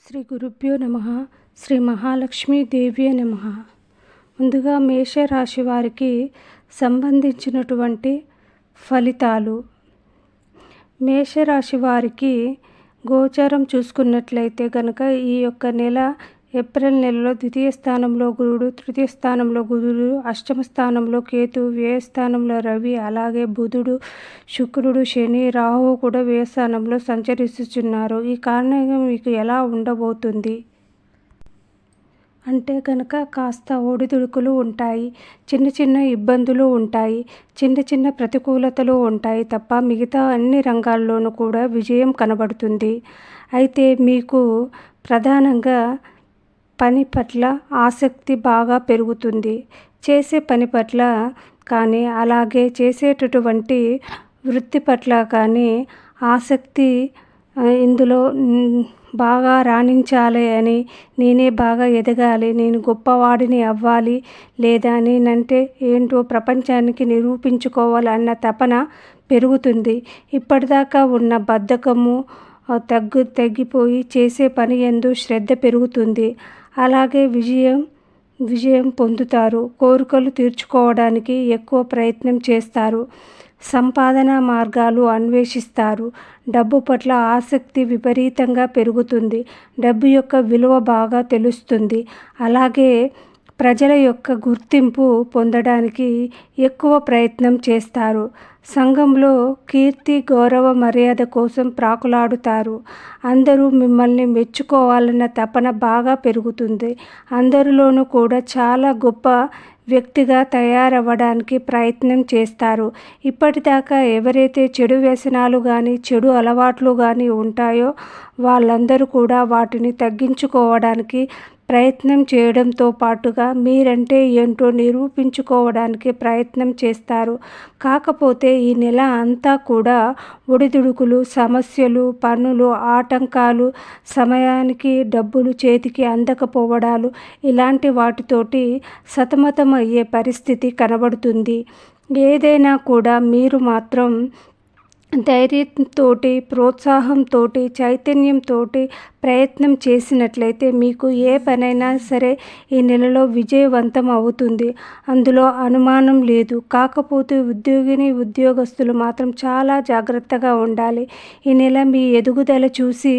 శ్రీ గురుభ్యో నమ శ్రీ మహాలక్ష్మీ దేవ్యే నమ. ముందుగా మేషరాశి వారికి సంబంధించినటువంటి ఫలితాలు. మేషరాశి వారికి గోచారం చూసుకున్నట్లయితే కనుక ఈ యొక్క నెల ఏప్రిల్ నెలలో ద్వితీయ స్థానంలో గురుడు తృతీయ స్థానంలో గురుడు అష్టమ స్థానంలో కేతు వ్యయ స్థానంలో రవి అలాగే బుధుడు శుక్రుడు శని రాహువు కూడా వ్యయ స్థానంలో సంచరిస్తున్నారు. ఈ కారణంగా మీకు ఎలా ఉండబోతుంది? అంటే కనుక కాస్త ఒడిదుడుకులు ఉంటాయి చిన్న చిన్న ఇబ్బందులు ఉంటాయి చిన్న చిన్న ప్రతికూలతలు ఉంటాయి తప్ప మిగతా అన్ని రంగాల్లోనూ కూడా విజయం కనబడుతుంది. అయితే మీకు ప్రధానంగా పని పట్ల ఆసక్తి బాగా పెరుగుతుంది. చేసే పని పట్ల కానీ అలాగే చేసేటటువంటి వృత్తి పట్ల కానీ ఆసక్తి ఇందులో బాగా రాణించాలి అని నేనే బాగా ఎదగాలి నేను గొప్పవాడిని అవ్వాలి లేదా నేనంటే ఏంటో ప్రపంచానికి నిరూపించుకోవాలి అన్న తపన పెరుగుతుంది. ఇప్పటిదాకా ఉన్న బద్ధకము తగ్గు తగ్గిపోయి చేసే పని ఎందు శ్రద్ధ పెరుగుతుంది. అలాగే విజయం విజయం పొందుతారు. కోరికలు తీర్చుకోవడానికి ఎక్కువ ప్రయత్నం చేస్తారు. సంపాదన మార్గాలు అన్వేషిస్తారు. డబ్బు పట్ల ఆసక్తి విపరీతంగా పెరుగుతుంది. డబ్బు యొక్క విలువ బాగా తెలుస్తుంది. అలాగే ప్రజల యొక్క గుర్తింపు పొందడానికి ఎక్కువ ప్రయత్నం చేస్తారు. సంఘంలో కీర్తి గౌరవ మర్యాద కోసం ప్రాకులాడుతారు. అందరూ మిమ్మల్ని మెచ్చుకోవాలన్న తపన బాగా పెరుగుతుంది. అందరిలోనూ కూడా చాలా గొప్ప వ్యక్తిగా తయారవ్వడానికి ప్రయత్నం చేస్తారు. ఇప్పటిదాకా ఎవరైతే చెడు వ్యసనాలు కానీ చెడు అలవాట్లు కానీ ఉంటాయో వాళ్ళందరూ కూడా వాటిని తగ్గించుకోవడానికి ప్రయత్నం చేయడంతో పాటుగా మీరంటే ఏంటో నిరూపించుకోవడానికి ప్రయత్నం చేస్తారు. కాకపోతే ఈ నెల అంతా కూడా ఒడిదుడుకులు సమస్యలు పనులు ఆటంకాలు సమయానికి డబ్బులు చేతికి అందకపోవడాలు ఇలాంటి వాటితోటి సతమతం అయ్యే పరిస్థితి కనబడుతుంది. ఏదైనా కూడా మీరు మాత్రం ధైర్యంతో ప్రోత్సాహంతో చైతన్యంతో ప్రయత్నం చేసినట్లయితే మీకు ఏ పనైనా సరే ఈ నెలలో విజయవంతం అవుతుంది. అందులో అనుమానం లేదు. కాకపోతే ఉద్యోగిని ఉద్యోగస్తులు మాత్రం చాలా జాగ్రత్తగా ఉండాలి. ఈ నెల మీ ఎదుగుదల చూసి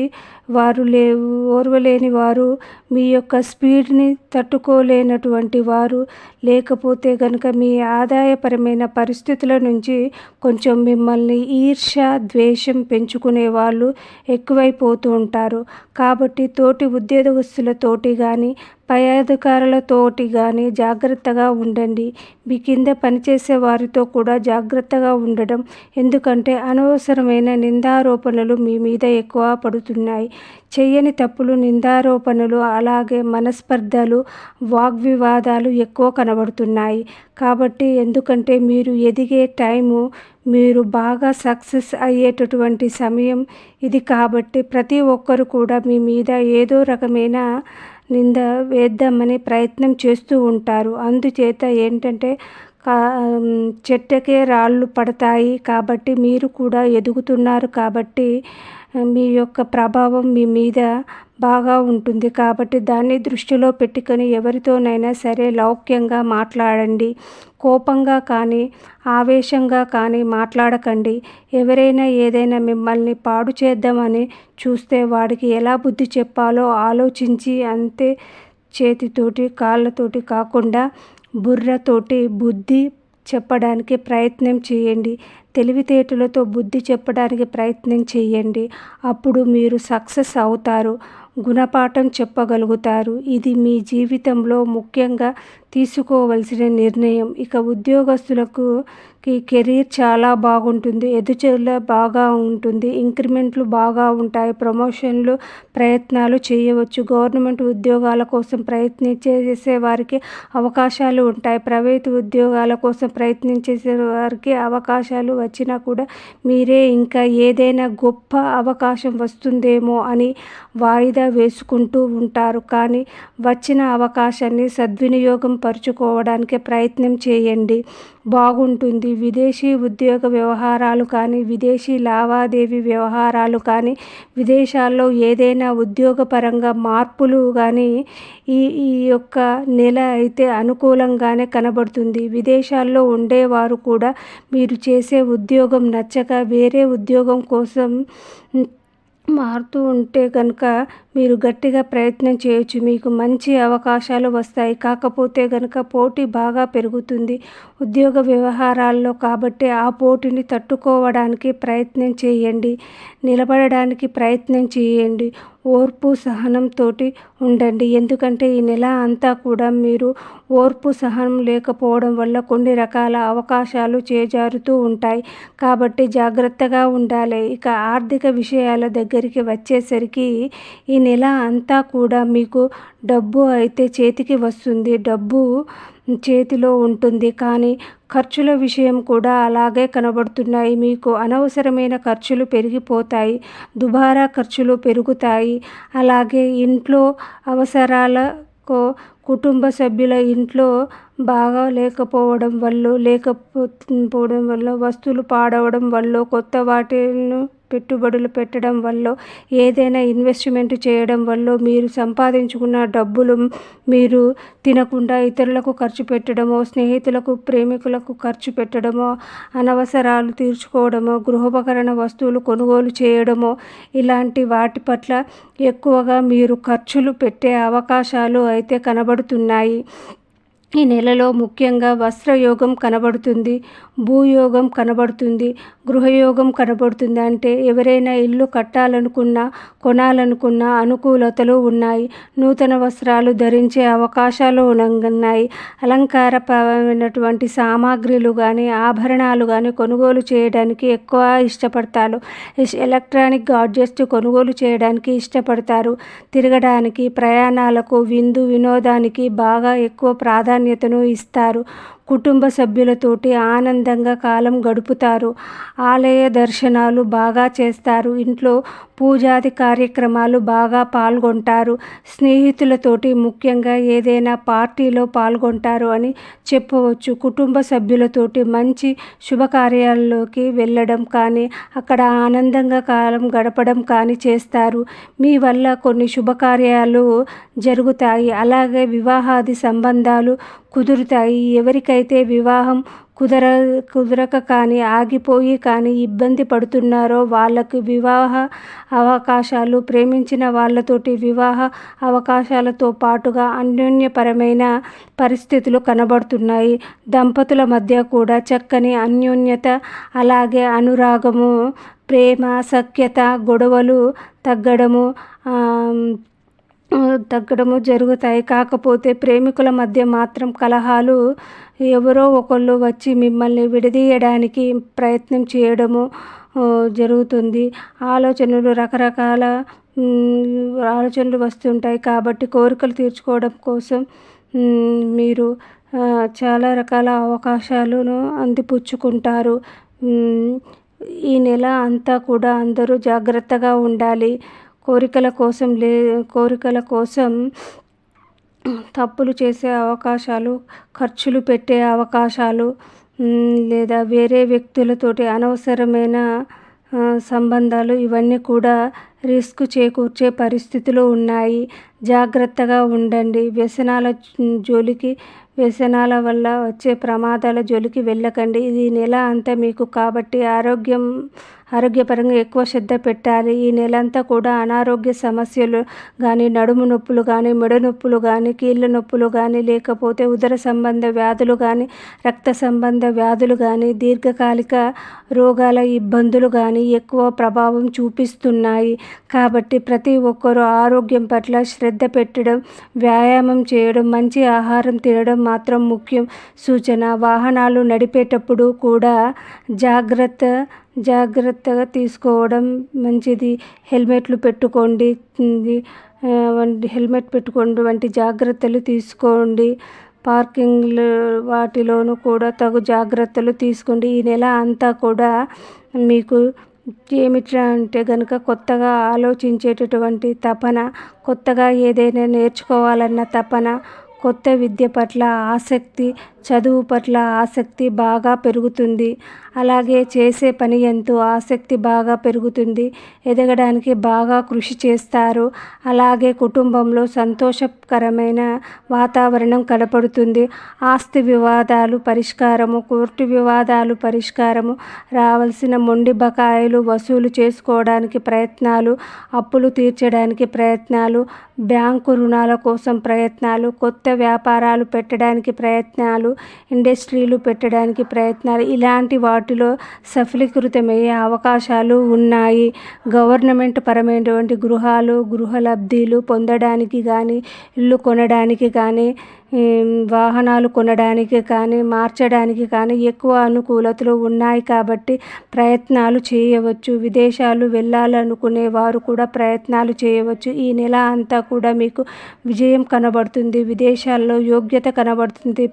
వారు లేవు ఓర్వలేని వారు మీ యొక్క స్పీడ్ని తట్టుకోలేనటువంటి వారు లేకపోతే కనుక మీ ఆదాయపరమైన పరిస్థితుల నుంచి కొంచెం మిమ్మల్ని ఈర్ష ద్వేషం పెంచుకునే వాళ్ళు ఎక్కువైపోతూ ఉంటారు. కాబట్టి తోటి ఉద్యోగస్తులతోటి కానీ పై అధికారులతోటి కానీ జాగ్రత్తగా ఉండండి. మీ కింద పనిచేసే వారితో కూడా జాగ్రత్తగా ఉండడం ఎందుకంటే అనవసరమైన నిందారోపణలు మీ మీద ఎక్కువ పడుతున్నాయి. చేయని తప్పులు నిందారోపణలు అలాగే మనస్పర్ధలు వాగ్వివాదాలు ఎక్కువ కనబడుతున్నాయి. కాబట్టి ఎందుకంటే మీరు ఎదిగే టైము మీరు బాగా సక్సెస్ అయ్యేటటువంటి సమయం ఇది కాబట్టి ప్రతి ఒక్కరు కూడా మీ మీద ఏదో రకమైన నింద వేద్దామని ప్రయత్నం చేస్తూ ఉంటారు. అందుచేత ఏంటంటే కా చెట్టుకే రాళ్ళు పడతాయి కాబట్టి మీరు కూడా ఎదుగుతున్నారు కాబట్టి మీ యొక్క ప్రభావం మీ మీద బాగా ఉంటుంది. కాబట్టి దాన్ని దృష్టిలో పెట్టుకొని ఎవరితోనైనా సరే లౌక్యంగా మాట్లాడండి. కోపంగా కానీ ఆవేశంగా కానీ మాట్లాడకండి. ఎవరైనా ఏదైనా మిమ్మల్ని పాడు చేద్దామని చూస్తే వాడికి ఎలా బుద్ధి చెప్పాలో ఆలోచించి అంతే చేతితోటి కాళ్ళతోటి కాకుండా బుర్రతోటి బుద్ధి చెప్పడానికి ప్రయత్నం చేయండి. తెలివితేటలతో బుద్ధి చెప్పడానికి ప్రయత్నం చేయండి. అప్పుడు మీరు సక్సెస్ అవుతారు. గుణపాఠం చెప్పగలుగుతారు. ఇది మీ జీవితంలో ముఖ్యంగా తీసుకోవలసిన నిర్ణయం. ఇక ఉద్యోగస్తులకు కెరీర్ చాలా బాగుంటుంది. ఎదుచల బాగా ఉంటుంది. ఇంక్రిమెంట్లు బాగా ఉంటాయి. ప్రమోషన్లు ప్రయత్నాలు చేయవచ్చు. గవర్నమెంట్ ఉద్యోగాల కోసం ప్రయత్నించేసే వారికి అవకాశాలు ఉంటాయి. ప్రైవేటు ఉద్యోగాల కోసం ప్రయత్నించేసే వారికి అవకాశాలు వచ్చినా కూడా మీరే ఇంకా ఏదైనా గొప్ప అవకాశం వస్తుందేమో అని వాయిదా వేసుకుంటూ ఉంటారు. కానీ వచ్చిన అవకాశాన్ని సద్వినియోగం పరుచుకోవడానికి ప్రయత్నం చేయండి. బాగుంటుంది. విదేశీ ఉద్యోగ వ్యవహారాలు కానీ విదేశీ లావాదేవీ వ్యవహారాలు కానీ విదేశాల్లో ఏదైనా ఉద్యోగపరంగా మార్పులు కానీ ఈ ఈ యొక్క నెల అయితే అనుకూలంగానే కనబడుతుంది. విదేశాల్లో ఉండేవారు కూడా మీరు చేసే ఉద్యోగం నచ్చక వేరే ఉద్యోగం కోసం మారుతూ ఉంటే కనుక మీరు గట్టిగా ప్రయత్నం చేయొచ్చు. మీకు మంచి అవకాశాలు వస్తాయి. కాకపోతే కనుక పోటీ బాగా పెరుగుతుంది. ఉద్యోగ వ్యవహారాల్లో కాబట్టి ఆ పోటీని తట్టుకోవడానికి ప్రయత్నం చేయండి. నిలబడడానికి ప్రయత్నం చేయండి. ఓర్పు సహనంతో ఉండండి. ఎందుకంటే ఈ నెల అంతా కూడా మీరు ఓర్పు సహనం లేకపోవడం వల్ల కొన్ని రకాల అవకాశాలు చేజారుతూ ఉంటాయి. కాబట్టి జాగ్రత్తగా ఉండాలి. ఇక ఆర్థిక విషయాల దగ్గరికి వచ్చేసరికి ఈ నెల అంతా కూడా మీకు డబ్బు అయితే చేతికి వస్తుంది డబ్బు చేతిలో ఉంటుంది. కానీ ఖర్చుల విషయం కూడా అలాగే కనబడుతున్నాయి. మీకు అనవసరమైన ఖర్చులు పెరిగిపోతాయి దుబారా ఖర్చులు పెరుగుతాయి. అలాగే ఇంట్లో అవసరాలకు కుటుంబ సభ్యుల ఇంట్లో బాగా లేకపోవడం వల్ల లేకపోవడం వల్ల వస్తువులు పాడవడం వల్ల కొత్త వాటిను పెట్టుబడులు పెట్టడం వల్ల ఏదైనా ఇన్వెస్ట్మెంట్ చేయడం వల్ల మీరు సంపాదించుకున్న డబ్బులు మీరు తినకుండా ఇతరులకు ఖర్చు పెట్టడమో స్నేహితులకు ప్రేమికులకు ఖర్చు పెట్టడమో అనవసరాలు తీర్చుకోవడమో గృహోపకరణ వస్తువులు కొనుగోలు చేయడమో ఇలాంటి వాటి పట్ల ఎక్కువగా మీరు ఖర్చులు పెట్టే అవకాశాలు అయితే కనబడుతున్నాయి. ఈ నెలలో ముఖ్యంగా వస్త్రయోగం కనబడుతుంది భూయోగం కనబడుతుంది గృహయోగం కనబడుతుంది అంటే ఎవరైనా ఇల్లు కట్టాలనుకున్నా కొనాలనుకున్న అనుకూలతలు ఉన్నాయి. నూతన వస్త్రాలు ధరించే అవకాశాలు ఉన్నాయి. అలంకారపరమైనటువంటి సామాగ్రిలు కానీ ఆభరణాలు కానీ కొనుగోలు చేయడానికి ఎక్కువ ఇష్టపడతారు. ఎలక్ట్రానిక్ గాడ్జెట్స్ కొనుగోలు చేయడానికి ఇష్టపడతారు. తిరగడానికి ప్రయాణాలకు విందు వినోదానికి బాగా ఎక్కువ ప్రాధాన్యత ప్రాధాన్యతను ఇస్తారు. కుటుంబ సభ్యులతోటి ఆనందంగా కాలం గడుపుతారు. ఆలయ దర్శనాలు బాగా చేస్తారు. ఇంట్లో పూజాది కార్యక్రమాలు బాగా పాల్గొంటారు. స్నేహితులతోటి ముఖ్యంగా ఏదైనా పార్టీలో పాల్గొంటారు అని చెప్పవచ్చు. కుటుంబ సభ్యులతోటి మంచి శుభకార్యాల్లోకి వెళ్ళడం కానీ అక్కడ ఆనందంగా కాలం గడపడం కానీ చేస్తారు. మీ వల్ల కొన్ని శుభకార్యాలు జరుగుతాయి. అలాగే వివాహాది సంబంధాలు కుదురుతాయి. ఎవరికైతే వివాహం కుదర కుదరక కానీ ఆగిపోయి కానీ ఇబ్బంది పడుతున్నారో వాళ్ళకు వివాహ అవకాశాలు ప్రేమించిన వాళ్ళతోటి వివాహ అవకాశాలతో పాటుగా అన్యోన్యపరమైన పరిస్థితులు కనబడుతున్నాయి. దంపతుల మధ్య కూడా చక్కని అన్యోన్యత అలాగే అనురాగము ప్రేమ సఖ్యత గొడవలు తగ్గడము తగ్గడము జరుగుతాయి. కాకపోతే ప్రేమికుల మధ్య మాత్రం కలహాలు ఎవరో ఒకళ్ళు వచ్చి మిమ్మల్ని విడదీయడానికి ప్రయత్నం చేయడము జరుగుతుంది. ఆలోచనలు రకరకాల ఆలోచనలు వస్తుంటాయి కాబట్టి కోరికలు తీర్చుకోవడం కోసం మీరు చాలా రకాల అవకాశాలను అందిపుచ్చుకుంటారు. ఈ నెల అంతా కూడా అందరూ జాగ్రత్తగా ఉండాలి. కోరికల కోసం లే కోరికల కోసం తప్పులు చేసే అవకాశాలు ఖర్చులు పెట్టే అవకాశాలు లేదా వేరే వ్యక్తులతోటి అనవసరమైన సంబంధాలు ఇవన్నీ కూడా రిస్క్ చేకూర్చే పరిస్థితులు ఉన్నాయి. జాగ్రత్తగా ఉండండి. వ్యసనాల జోలికి వ్యసనాల వల్ల వచ్చే ప్రమాదాల జోలికి వెళ్ళకండి. ఇది నెల అంతా మీకు కాబట్టి ఆరోగ్యం ఆరోగ్యపరంగా ఎక్కువ శ్రద్ధ పెట్టాలి. ఈ నెలంతా కూడా అనారోగ్య సమస్యలు కానీ నడుము నొప్పులు కానీ మెడ నొప్పులు కానీ కీళ్ళ నొప్పులు కానీ లేకపోతే ఉదర సంబంధ వ్యాధులు కానీ రక్త సంబంధ వ్యాధులు కానీ దీర్ఘకాలిక రోగాల ఇబ్బందులు కానీ ఎక్కువ ప్రభావం చూపిస్తున్నాయి. కాబట్టి ప్రతి ఒక్కరూ ఆరోగ్యం పట్ల శ్రద్ధ పెట్టడం వ్యాయామం చేయడం మంచి ఆహారం తినడం మాత్రం ముఖ్యం సూచన. వాహనాలు నడిపేటప్పుడు కూడా జాగ్రత్త జాగ్రత్తగా తీసుకోవడం మంచిది. హెల్మెట్లు పెట్టుకోండి. వంటి హెల్మెట్ పెట్టుకోండి. వంటి జాగ్రత్తలు తీసుకోండి. పార్కింగ్లు వాటిలోనూ కూడా తగు జాగ్రత్తలు తీసుకోండి. ఈ నెల అంతా కూడా మీకు ఏమిట్రా అంటే కనుక కొత్తగా ఆలోచించేటటువంటి తపన కొత్తగా ఏదైనా నేర్చుకోవాలన్న తపన కొత్త విద్య పట్ల ఆసక్తి చదువు పట్ల ఆసక్తి బాగా పెరుగుతుంది. అలాగే చేసే పని ఎంతో ఆసక్తి బాగా పెరుగుతుంది. ఎదగడానికి బాగా కృషి చేస్తారు. అలాగే కుటుంబంలో సంతోషకరమైన వాతావరణం కనపడుతుంది. ఆస్తి వివాదాలు పరిష్కారము కోర్టు వివాదాలు పరిష్కారము రావాల్సిన మొండి బకాయిలు వసూలు చేసుకోవడానికి ప్రయత్నాలు అప్పులు తీర్చడానికి ప్రయత్నాలు బ్యాంకు రుణాల కోసం ప్రయత్నాలు కొత్త వ్యాపారాలు పెట్టడానికి ప్రయత్నాలు ఇండస్ట్రీలు పెట్టడానికి ప్రయత్నాలు. ఇలాంటి వాటిలో సఫలీకృతమయ్యే అవకాశాలు ఉన్నాయి. గవర్నమెంట్ పరమైనటువంటి గృహాలు గృహ లబ్ధిలు పొందడానికి కానీ ఇల్లు కొనడానికి కానీ వాహనాలు కొనడానికి కానీ మార్చడానికి కానీ ఎక్కువ అనుకూలతలు ఉన్నాయి కాబట్టి ప్రయత్నాలు చేయవచ్చు. విదేశాలు వెళ్ళాలనుకునే వారు కూడా ప్రయత్నాలు చేయవచ్చు. ఈ నెల అంతా కూడా మీకు విజయం కనబడుతుంది. విదేశాల్లో యోగ్యత కనబడుతుంది.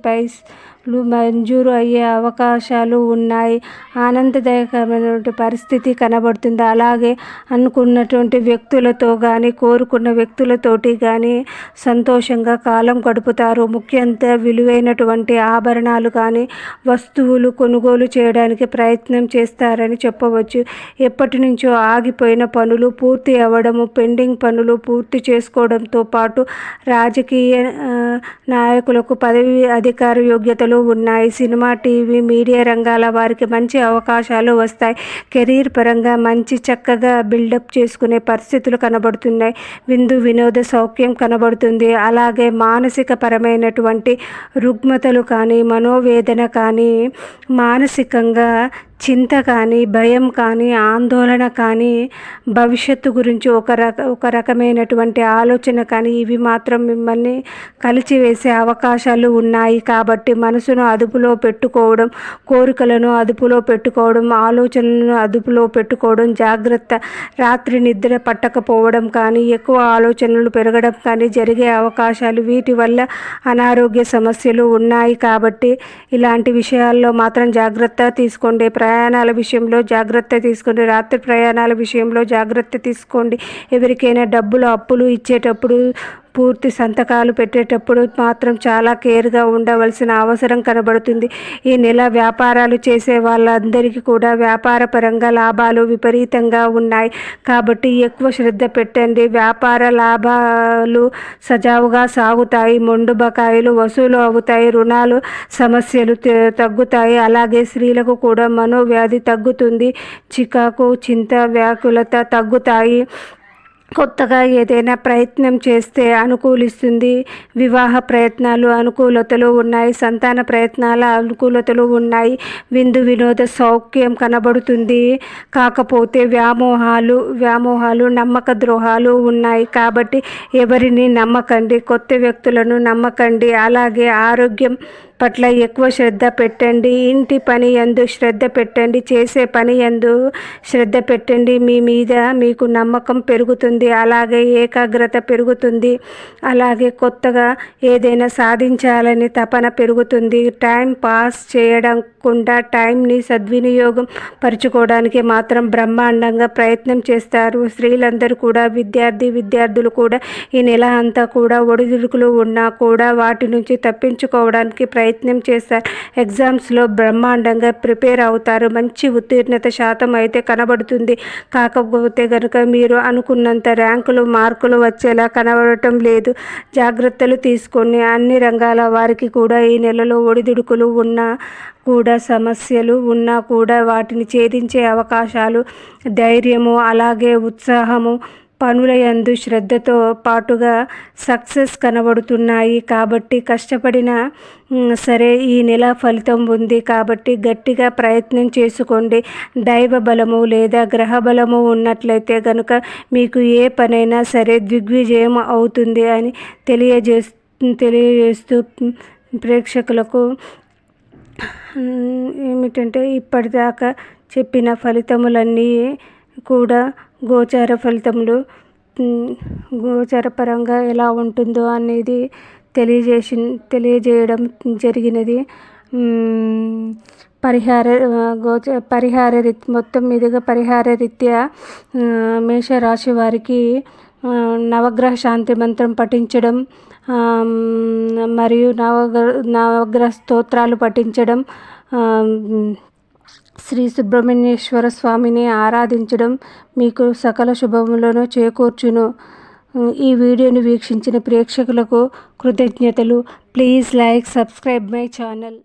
మంజూరు అయ్యే అవకాశాలు ఉన్నాయి. ఆనందదాయకమైనటువంటి పరిస్థితి కనబడుతుంది. అలాగే అనుకున్నటువంటి వ్యక్తులతో కానీ కోరుకున్న వ్యక్తులతోటి కానీ సంతోషంగా కాలం గడుపుతారు. ముఖ్యంగా విలువైనటువంటి ఆభరణాలు కానీ వస్తువులు కొనుగోలు చేయడానికి ప్రయత్నం చేస్తారని చెప్పవచ్చు. ఎప్పటి నుంచో ఆగిపోయిన పనులు పూర్తి అవ్వడము పెండింగ్ పనులు పూర్తి చేసుకోవడంతో పాటు రాజకీయ నాయకులకు పదవి అధికార యోగ్యతలు ఉన్నాయి. సినిమా టీవీ మీడియా రంగాల వారికి మంచి అవకాశాలు వస్తాయి. కెరీర్ పరంగా మంచి చక్కగా బిల్డప్ చేసుకునే పరిస్థితులు కనబడుతున్నాయి. విందు వినోద సౌఖ్యం కనబడుతుంది. అలాగే మానసిక పరమైనటువంటి రుగ్మతలు కానీ మనోవేదన కానీ మానసికంగా చింత కానీ భయం కానీ ఆందోళన కానీ భవిష్యత్తు గురించి ఒక రక ఒక రకమైనటువంటి ఆలోచన కానీ ఇవి మాత్రం మిమ్మల్ని కలిచివేసే అవకాశాలు ఉన్నాయి కాబట్టి మనసును అదుపులో పెట్టుకోవడం కోరికలను అదుపులో పెట్టుకోవడం ఆలోచనలను అదుపులో పెట్టుకోవడం జాగ్రత్త రాత్రి నిద్ర పట్టకపోవడం కానీ ఎక్కువ ఆలోచనలు పెరగడం కానీ జరిగే అవకాశాలు వీటి వల్ల అనారోగ్య సమస్యలు ఉన్నాయి కాబట్టి ఇలాంటి విషయాల్లో మాత్రం జాగ్రత్త ప్ర ప్రయాణాల విషయంలో జాగ్రత్త తీసుకోండి రాత్రి ప్రయాణాల విషయంలో జాగ్రత్త తీసుకోండి. ఎవరికైనా డబ్బులు అప్పులు ఇచ్చేటప్పుడు పూర్తి సంతకాలు పెట్టేటప్పుడు మాత్రం చాలా కేర్గా ఉండవలసిన అవసరం కనబడుతుంది. ఈ నెల వ్యాపారాలు చేసే వాళ్ళందరికీ కూడా వ్యాపార పరంగా లాభాలు విపరీతంగా ఉన్నాయి. కాబట్టి ఎక్కువ శ్రద్ధ పెట్టండి. వ్యాపార లాభాలు సజావుగా సాగుతాయి. మొండు బకాయిలు వసూలు అవుతాయి. రుణాలు సమస్యలు తగ్గుతాయి. అలాగే స్త్రీలకు కూడా మనోవ్యాధి తగ్గుతుంది. చికాకు చింత వ్యాకులత తగ్గుతాయి. కొత్తగా ఏదైనా ప్రయత్నం చేస్తే అనుకూలిస్తుంది. వివాహ ప్రయత్నాలు అనుకూలతలు ఉన్నాయి. సంతాన ప్రయత్నాల అనుకూలతలు ఉన్నాయి. విందు వినోద సౌఖ్యం కనబడుతుంది. కాకపోతే వ్యామోహాలు వ్యామోహాలు నమ్మక ద్రోహాలు ఉన్నాయి. కాబట్టి ఎవరిని నమ్మకండి కొత్త వ్యక్తులను నమ్మకండి. అలాగే ఆరోగ్యం పట్ల ఎక్కువ శ్రద్ధ పెట్టండి. ఇంటి పని ఎందు శ్రద్ధ పెట్టండి. చేసే పని ఎందు శ్రద్ధ పెట్టండి. మీ మీద మీకు నమ్మకం పెరుగుతుంది. అలాగే ఏకాగ్రత పెరుగుతుంది. అలాగే కొత్తగా ఏదైనా సాధించాలని తపన పెరుగుతుంది. టైం పాస్ చేయకుండా టైంని సద్వినియోగం పరుచుకోవడానికి మాత్రం బ్రహ్మాండంగా ప్రయత్నం చేస్తారు. స్త్రీలందరూ కూడా విద్యార్థి విద్యార్థులు కూడా ఈ నెల అంతా కూడా ఒడిదుడుకులు ఉన్నా కూడా వాటి నుంచి తప్పించుకోవడానికి ప్రయత్నం ప్రయత్నం చేస్తారు ఎగ్జామ్స్లో బ్రహ్మాండంగా ప్రిపేర్ అవుతారు. మంచి ఉత్తీర్ణత శాతం అయితే కనబడుతుంది. కాకపోతే కనుక మీరు అనుకున్నంత ర్యాంకులు మార్కులు వచ్చేలా కనబడటం లేదు. జాగ్రత్తలు తీసుకొని అన్ని రంగాల వారికి కూడా ఈ నెలలో ఒడిదుడుకులు ఉన్నా కూడా సమస్యలు ఉన్నా కూడా వాటిని ఛేదించే అవకాశాలు ధైర్యము అలాగే ఉత్సాహము పనుల యందు శ్రద్ధతో పాటుగా సక్సెస్ కనబడుతున్నాయి. కాబట్టి కష్టపడిన సరే ఈ నెల ఫలితం ఉంది. కాబట్టి గట్టిగా ప్రయత్నం చేసుకోండి. దైవ బలము లేదా గ్రహ బలము ఉన్నట్లయితే కనుక మీకు ఏ పనైనా సరే దిగ్విజయం అవుతుంది అని తెలియజేస్తూ తెలియజేస్తూ ప్రేక్షకులకు ఏమిటంటే ఇప్పటిదాకా చెప్పిన ఫలితములన్నీ కూడా గోచార ఫలితములు గోచార పరంగా ఎలా ఉంటుందో అనేది తెలియజేసి తెలియజేయడం జరిగినది. పరిహార గోచ పరిహార రీతి మొత్తం మీదుగా పరిహార రీత్యా మేషరాశి వారికి నవగ్రహ శాంతి మంత్రం పఠించడం మరియు నవగ్రహ నవగ్రహ స్తోత్రాలు పఠించడం శ్రీ సుబ్రహ్మణ్యేశ్వర స్వామిని ఆరాధించడం మీకు సకల శుభములను చేకూర్చును. ఈ వీడియోను వీక్షించిన ప్రేక్షకులకు కృతజ్ఞతలు. Please like subscribe my channel.